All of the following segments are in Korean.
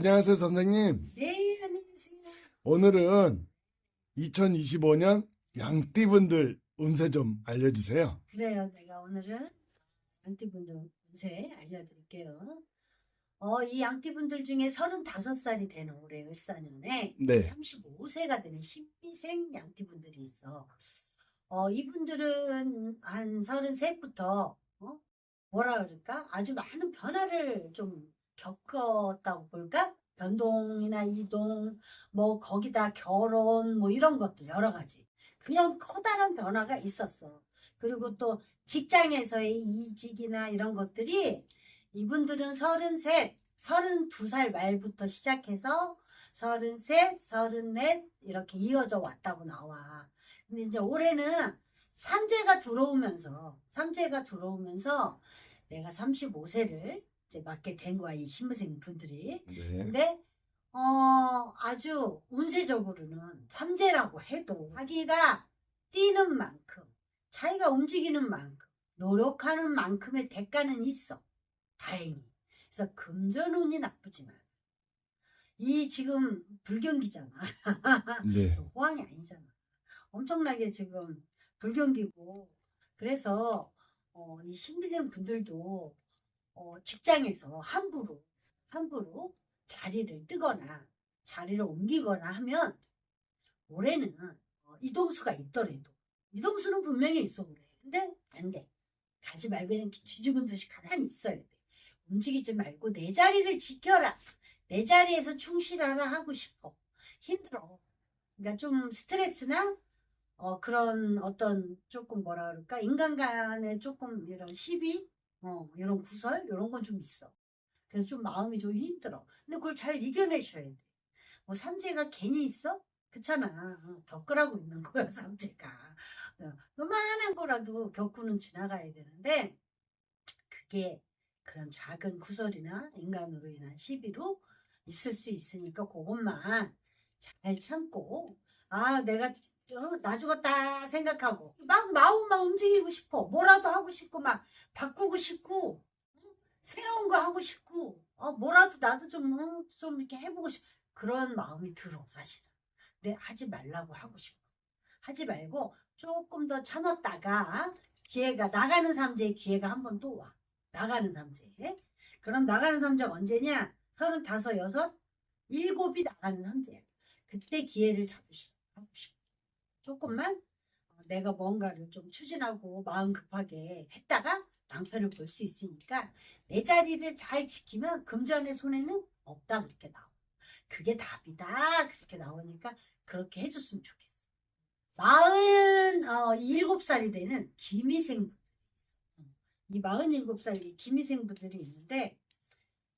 안녕하세요, 선생님. 네, 안녕하세요. 오늘은 2025년 양띠분들 운세 좀 알려주세요. 그래요. 내가 오늘은 양띠분들 운세 알려드릴게요. 어, 이 양띠분들 중에 35살이 되는 올해 을사년에 네. 35세가 되는 신비생 양띠분들이 있어. 어, 이분들은 한 33부터, 어? 뭐라 그럴까? 아주 많은 변화를 좀 겪었다고 볼까? 변동이나 이동, 뭐, 거기다 결혼, 뭐, 이런 것들, 여러 가지. 그런 커다란 변화가 있었어. 그리고 또 직장에서의 이직이나 이런 것들이 이분들은 33, 32살 말부터 시작해서 33, 34 이렇게 이어져 왔다고 나와. 근데 이제 올해는 삼재가 들어오면서, 삼재가 들어오면서 내가 35세를 이제 맞게 된 거야, 이 신부생 분들이. 네. 근데 어 아주 운세적으로는 삼재라고 해도 자기가 뛰는 만큼 자기가 움직이는 만큼 노력하는 만큼의 대가는 있어 다행히 그래서 금전운이 않아 이 지금 불경기잖아 네. 저 호황이 아니잖아 엄청나게 지금 불경기고 그래서 어, 이 신비생 분들도 어, 직장에서 함부로 함부로 자리를 뜨거나 자리를 옮기거나 하면 올해는 어, 이동수가 있더라도 이동수는 분명히 있어 올해. 근데 안 돼. 가지 말고 그냥 뒤집은 듯이 가만히 있어야 돼. 움직이지 말고 내 자리를 지켜라. 내 자리에서 충실하라 하고 싶어. 힘들어. 그러니까 좀 스트레스나 어, 그런 어떤 조금 뭐라 그럴까? 인간 간의 조금 이런 시비 어, 이런 구설 이런 건 좀 있어 그래서 좀 마음이 좀 힘들어. 근데 그걸 잘 이겨내셔야 돼. 뭐 삼재가 괜히 있어? 그렇잖아. 어, 겪으라고 있는 거야, 삼재가. 어, 요만한 거라도 겪고는 지나가야 되는데, 그게 그런 작은 구설이나 인간으로 인한 시비로 있을 수 있으니까 그것만 잘 참고, 아, 내가 어, 나 죽었다 생각하고, 막 마음만 움직이고 싶어. 뭐라도 하고 싶고, 막 바꾸고 싶고, 새로운 거 하고 싶고 어, 뭐라도 나도 좀, 어, 좀 이렇게 해보고 싶 그런 마음이 들어 사실은. 근데 하지 말라고 하고 싶어. 하지 말고 조금 더 참았다가 기회가 나가는 삼재의 기회가 한 번 또 와. 나가는 삼재 그럼 나가는 삼재가 언제냐? 서른다섯 여섯 일곱이 나가는 삼재야. 그때 기회를 잡으시라고 하고 싶어 조금만 어, 내가 뭔가를 좀 추진하고 마음 급하게 했다가 낭패를 볼 수 있으니까 내 자리를 잘 지키면 금전의 손해는 없다 그렇게 나와. 그게 답이다 그렇게 나오니까 그렇게 해줬으면 좋겠어. 마흔 어, 일곱 살이 되는 기미생분들이 있어. 이 마흔 일곱 살이 기미생분들이 있는데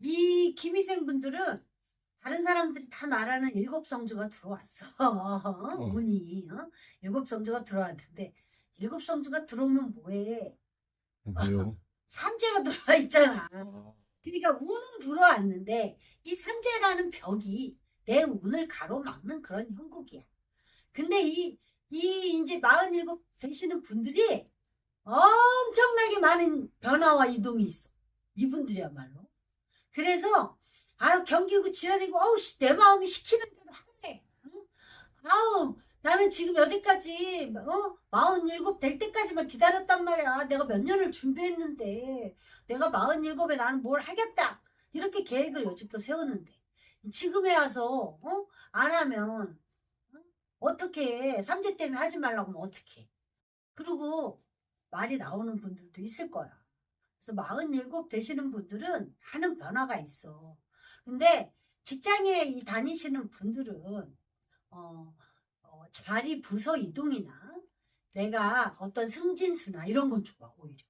이 기미생분들은 다른 사람들이 다 말하는 일곱 성주가 들어왔어. 운이 어? 일곱 성주가 들어왔는데 일곱 성주가 들어오면 뭐해? 뭐요? 삼재가 들어와 있잖아. 그러니까 운은 들어왔는데 이 삼재라는 벽이 내 운을 가로막는 그런 형국이야. 근데 이, 이 이제 47 되시는 분들이 엄청나게 많은 변화와 이동이 있어. 이분들이야말로. 그래서 아유 경기고 지랄이고 어우 씨, 내 마음이 시키는 대로 하네. 응? 아우 나는 지금 여지까지 어? 47될 때까지만 기다렸단 말이야. 내가 몇 년을 준비했는데 내가 47에 나는 뭘 하겠다. 이렇게 계획을 여지껏 세웠는데 지금에 와서 어? 안 하면 어? 어떻게 해. 삼재 때문에 하지 말라고 하면 어떻게 해. 그리고 말이 나오는 분들도 있을 거야. 그래서 47 되시는 분들은 많은 변화가 있어. 근데 직장에 이 다니시는 분들은 어, 어, 자리 부서 이동이나 내가 어떤 승진수나 이런 건 좋아 오히려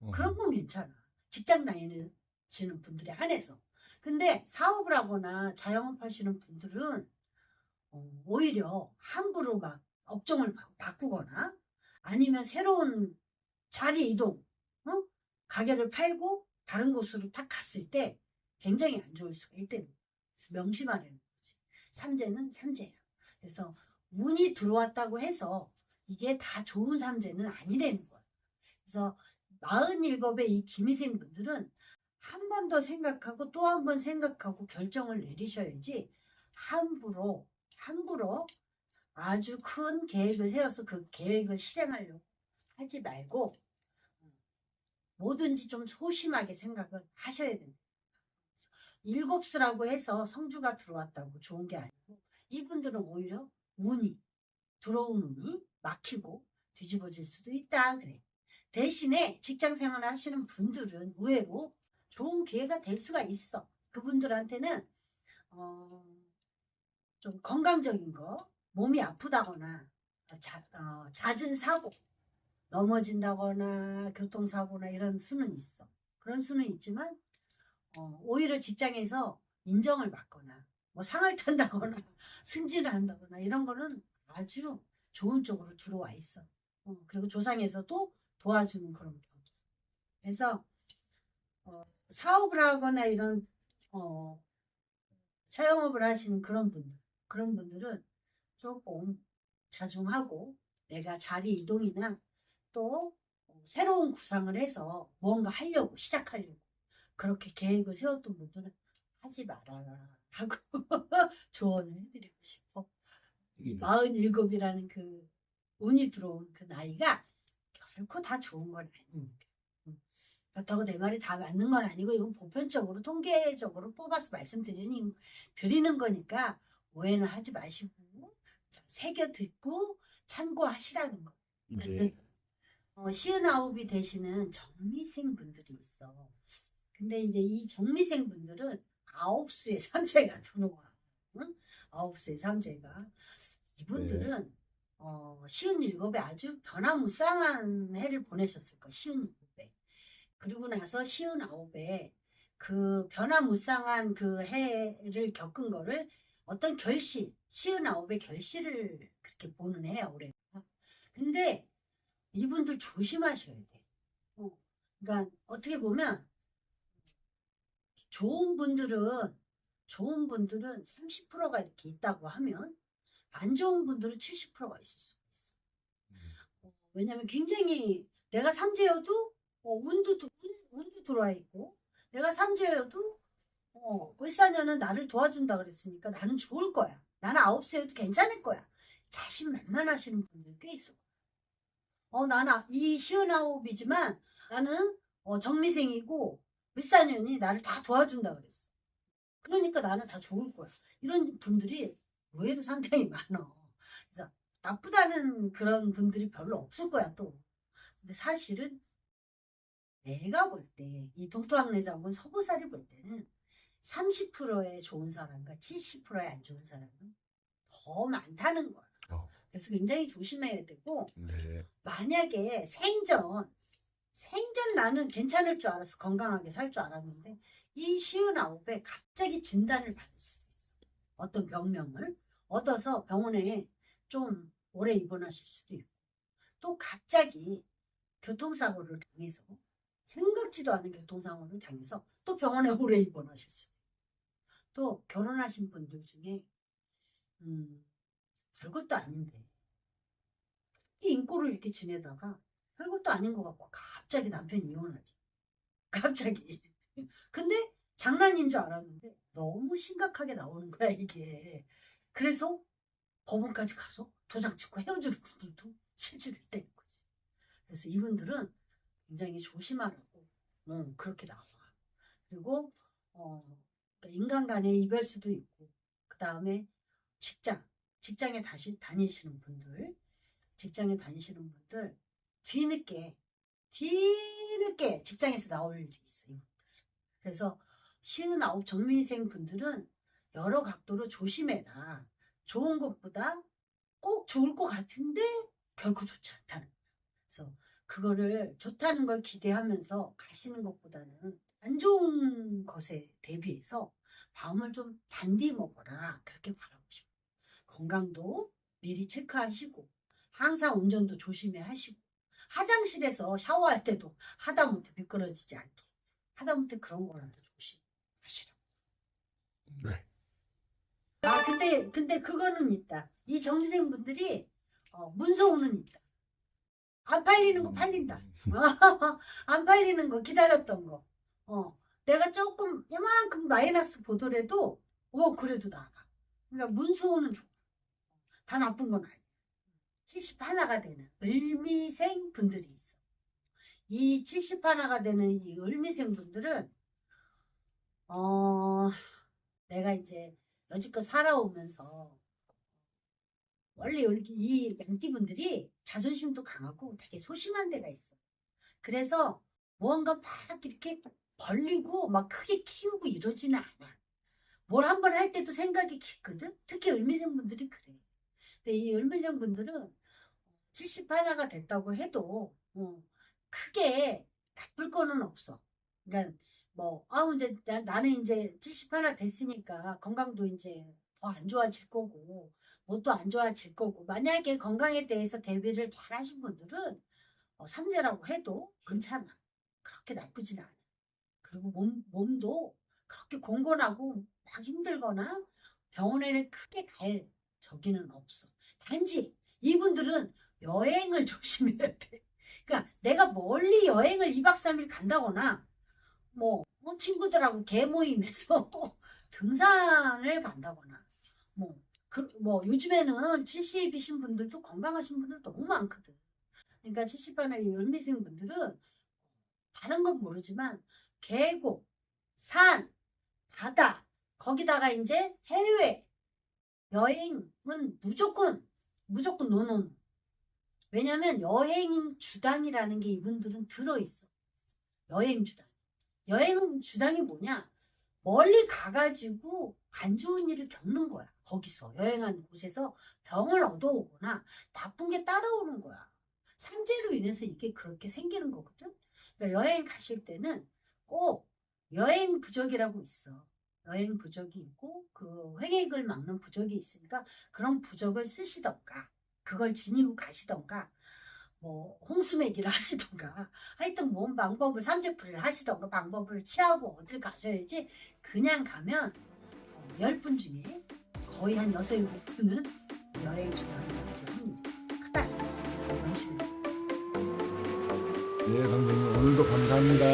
어. 그런 건 괜찮아 직장 다니시는 분들에 한해서 근데 사업을 하거나 자영업 하시는 분들은 어, 오히려 함부로 막 업종을 바- 바꾸거나 아니면 새로운 자리 이동 어? 가게를 팔고 다른 곳으로 딱 갔을 때 굉장히 안 좋을 수가 있다는 거야 그래서 명심하라는 거지 삼재는 삼재야 그래서 운이 들어왔다고 해서 이게 다 좋은 삼재는 아니라는 거야. 그래서 47의 이 김희생 분들은 한 번 더 생각하고 또 한 번 생각하고 결정을 내리셔야지 함부로 함부로 아주 큰 계획을 세워서 그 계획을 실행하려고 하지 말고 뭐든지 좀 소심하게 생각을 하셔야 된다. 일곱 수라고 해서 성주가 들어왔다고 좋은 게 아니고 이분들은 오히려 운이 들어온 운이 막히고 뒤집어질 수도 있다 그래. 대신에 직장 생활을 하시는 분들은 의외로 좋은 기회가 될 수가 있어. 그분들한테는 어, 좀 건강적인 거, 몸이 아프다거나 자, 어, 잦은 사고, 넘어진다거나 교통사고나 이런 수는 있어. 그런 수는 있지만 어, 오히려 직장에서 인정을 받거나 뭐 상을 탄다거나 승진을 한다거나 이런 거는 아주 좋은 쪽으로 들어와 있어. 어, 그리고 조상에서도 도와주는 그런 경우. 그래서 어, 사업을 하거나 이런 어, 사용업을 하시는 그런 분들, 그런 분들은 조금 자중하고 내가 자리 이동이나 또 어, 새로운 구상을 해서 무언가 하려고 시작하려고 그렇게 계획을 세웠던 분들은 하지 말아라 하고 조언을 해드리고 싶어. 네. 마흔일곱이라는 그 운이 들어온 그 나이가 결코 다 좋은 건 아니니까. 음. 그렇다고 내 말이 다 맞는 건 아니고 이건 보편적으로 통계적으로 뽑아서 말씀드리는 드리는 거니까 오해는 하지 마시고 자, 새겨 듣고 참고하시라는 거. 네. 어, 시은아홉이 되시는 정미생 분들이 있어. 근데 이제 이 정미생 분들은 아홉 수의 삼재가 들어와. 응? 아홉 수의 삼재가. 이분들은 어, 시은 일곱에 아주 변화무쌍한 해를 보내셨을 거야. 시은 일곱에. 그리고 나서 시은 아홉에 그 변화무쌍한 그 해를 겪은 거를 어떤 결실, 시은 아홉의 결실을 그렇게 보는 해야 올해. 근데 이분들 조심하셔야 돼. 어, 그러니까 어떻게 보면 좋은 분들은 좋은 분들은 30%가 이렇게 있다고 하면 안 좋은 분들은 70%가 있을 수가 있어. 어, 왜냐면 굉장히 내가 삼재여도 어, 운도 운, 운도 들어와 있고 내가 삼재여도 어, 을사년은 나를 도와준다 그랬으니까 나는 좋을 거야. 나는 아홉 세여도 괜찮을 거야. 자신 만만하시는 분들 꽤 있어. 어, 나는 이 시은 아홉이지만 나는 어, 정미생이고 을사년이 나를 다 도와준다 그랬어. 그러니까 나는 다 좋을 거야. 이런 분들이 의외로 상당히 많아. 그래서 나쁘다는 그런 분들이 별로 없을 거야 또. 근데 사실은 내가 볼 때 이 동토학내장군 서보살이 볼 때는 30%의 좋은 사람과 70%의 안 좋은 사람은 더 많다는 거야. 어. 그래서 굉장히 조심해야 되고 네. 만약에 생전 생전 나는 괜찮을 줄 알았어. 건강하게 살 줄 알았는데 이 시은 아홉에 갑자기 진단을 받을 수도 있어. 어떤 병명을 얻어서 병원에 좀 오래 입원하실 수도 있고. 또 갑자기 교통사고를 당해서 생각지도 않은 교통사고를 당해서 또 병원에 오래 입원하실 수도 있고. 또 결혼하신 분들 중에 음 별것도 아닌데. 이 인꼬를 이렇게 지내다가 별것도 아닌 것 같고 갑자기 남편이 이혼하지. 갑자기. 근데 장난인 줄 알았는데 너무 심각하게 나오는 거야 이게. 그래서 법원까지 가서 도장 찍고 헤어지는 분들도 실제로 있다는 거지. 그래서 이분들은 굉장히 조심하라고 음, 그렇게 나와. 그리고 어, 그러니까 인간 간의 이별수도 있고 그 다음에 직장, 직장에 다시 다니시는 분들 직장에 다니시는 분들 뒤늦게 뒤늦게 직장에서 나올 일이 있어요. 그래서 시은 아홉 정민생 분들은 여러 각도로 조심해라. 좋은 것보다 꼭 좋을 것 같은데 결코 좋지 않다는. 그래서 그거를 좋다는 걸 기대하면서 가시는 것보다는 안 좋은 것에 대비해서 마음을 좀 단디 먹어라. 그렇게 바라고 싶어요. 건강도 미리 체크하시고 항상 운전도 조심히 하시고 화장실에서 샤워할 때도 하다못해 미끄러지지 않게 하다못해 그런 거라도 조심하시라고. 네. 아 근데 근데 그거는 있다. 이 정미생 분들이 어, 문서우는 있다. 안 팔리는 거 팔린다. 안 팔리는 거 기다렸던 거. 어 내가 조금 이만큼 마이너스 보더라도 어 그래도 나가. 그러니까 문소는 좋아. 다 나쁜 건 아니야. 70 하나가 되는 을미생 분들이 있어. 이70 하나가 되는 이 을미생 분들은 어 내가 이제 여지껏 살아오면서 원래 이 양띠 분들이 자존심도 강하고 되게 소심한 데가 있어. 그래서 무언가 막 이렇게 벌리고 막 크게 키우고 이러지는 않아. 뭘 한 번 할 때도 생각이 깊거든. 특히 을미생 분들이 그래. 근데 이 을미생 분들은 70 하나가 됐다고 해도 어, 크게 나쁠 거는 없어. 그러니까 뭐, 아, 이제 나, 나는 이제 70 하나 됐으니까 건강도 이제 더 안 좋아질 거고, 뭣도 안 좋아질 거고, 만약에 건강에 대해서 대비를 잘 하신 분들은 어, 삼재라고 해도 괜찮아. 그렇게 나쁘진 않아. 그리고 몸, 몸도 그렇게 공건하고 막 힘들거나 병원에는 크게 갈 저기는 없어. 단지 이분들은 여행을 조심해야 돼. 그러니까 내가 멀리 여행을 2박 3일 간다거나 뭐, 뭐 친구들하고 개모임에서 등산을 간다거나 뭐, 그, 뭐 요즘에는 70이신 분들도 건강하신 분들 너무 많거든. 그러니까 70반의 열미생 분들은 다른 건 모르지만 계곡, 산, 바다 거기다가 이제 해외 여행은 무조건 무조건 노노. 왜냐면 여행 주당이라는 게 이분들은 들어있어. 여행 주당. 여행 주당이 뭐냐? 멀리 가가지고 안 좋은 일을 겪는 거야. 거기서 여행한 곳에서 병을 얻어오거나 나쁜 게 따라오는 거야. 삼재로 인해서 이게 그렇게 생기는 거거든. 그러니까 여행 가실 때는 꼭 여행 부적이라고 있어. 여행 부적이 있고 그 회객을 막는 부적이 있으니까 그런 부적을 쓰시던가 그걸 지니고 가시던가 뭐 홍수매기를 하시던가 하여튼 뭔 방법을 삼재풀이를 하시던가 방법을 취하고 어딜 가셔야지 그냥 가면 어, 10분 중에 거의 한 6, 7분은 여행 주당이 크다 이런 식으로 예, 선생님 오늘도 감사합니다.